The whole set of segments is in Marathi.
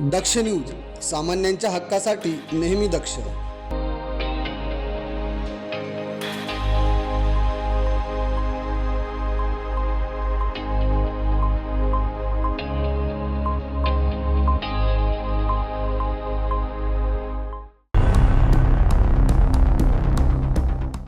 दक्ष न्यूज सामान्यांच्या हक्कासाठी नेहमी दक्ष.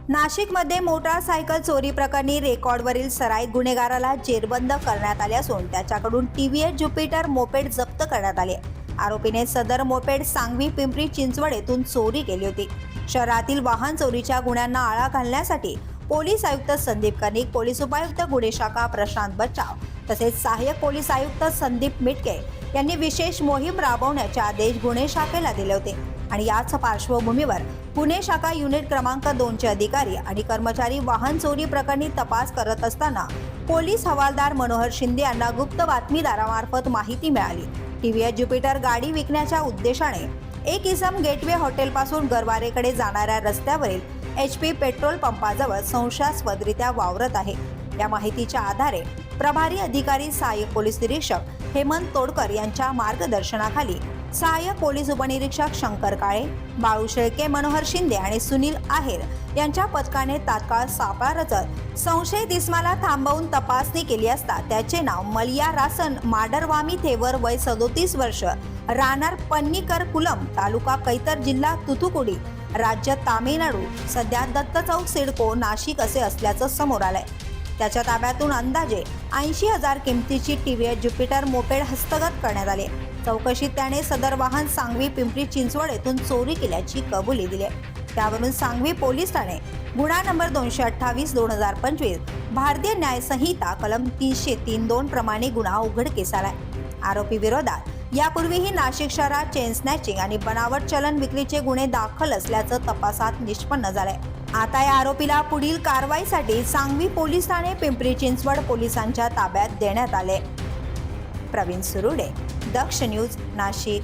नाशिकमध्ये मोटारसायकल चोरी प्रकरणी रेकॉर्डवरील सराईत गुन्हेगाराला जेरबंद करण्यात आले असून त्याच्याकडून टीव्हीएस ज्युपिटर मोपेड जप्त करण्यात आले आरोपीने सदर मोपेड सांगवी पिंपरी चिंचवड येथून चोरी केली होती. शहरातील वाहन चोरीच्या गुन्ह्यांना आळा घालण्यासाठी पोलीस आयुक्त संदीप कर्णिक पोलीस उपायुक्त गुन्हे शाखा प्रशांत बच्चाव तसेच सहाय्यक पोलीस आयुक्त संदीप मिटके यांनी विशेष मोहीम राबवण्याचे आदेश गुन्हे शाखेला दिले होते. आणि याच पार्श्वभूमीवर पुणे शाखा युनिट क्रमांक दोनचे अधिकारी आणि कर्मचारी वाहन चोरी प्रकरणी तपास करत असताना पोलीस हवालदार मनोहर शिंदे यांना गुप्त बातमीदारामार्फत माहिती मिळाली. टीव्हीएस ज्युपिटर गाडी विकण्याच्या उद्देशाने एक इसम गेटवे हॉटेलपासून गरवारेकडे जाणाऱ्या रस्त्यावरील एच पी पेट्रोल पंपाजवळ संशयास्पदरित्या वावरत आहे. या माहितीच्या आधारे प्रभारी अधिकारी सहाय्यक पोलीस निरीक्षक हेमंत तोडकर यांच्या मार्गदर्शनाखाली सहाय्यक पोलीस उपनिरीक्षक शंकर काळे बाळू शेळके मनोहर शिंदे आणि सुनील आहेर यांच्या पथकाने तात्काळ सापळा रचत संशयित इस्माला थांबवून तपासणी केली असता त्याचे नाव मलिया रासन माडरवामी थेवर वय सदोतीस वर्ष राहणार पन्नीकर कुलम तालुका कैतर जिल्हा तुथुकुडी राज्य तामिळनाडू सध्या दत्त चौक सिडको नाशिक असे असल्याचं समोर आलंय. त्याच्या ताब्यातून अंदाजे ऐंशी हजार किमतीची टीव्हीएस ज्युपिटर मोपेड हस्तगत करण्यात आले. चौकशीत त्याने सदर वाहन सांगवी पिंपरी चिंचवड येथून चोरी केल्याची कबुली दिली. आहे. त्यावरून सांगवी पोलीस ठाणे गुन्हा नंबर दोनशे अठ्ठावीस दोन हजार पंचवीस भारतीय न्याय संहिता कलम तीनशे तीन दोन प्रमाणे गुन्हा उघडकीस आलाय आरोपी विरोधात यापूर्वीही नाशिक शहरात चेन स्नॅचिंग आणि बनावट चलन विक्रीचे गुन्हे दाखल असल्याचं तपासात निष्पन्न झालंय. आता या आरोपीला पुढील कारवाईसाठी सांगवी पोलीस ठाणे पिंपरी चिंचवड पोलिसांच्या ताब्यात देण्यात आले. प्रवीण सुरुडे दक्ष न्यूज नाशिक.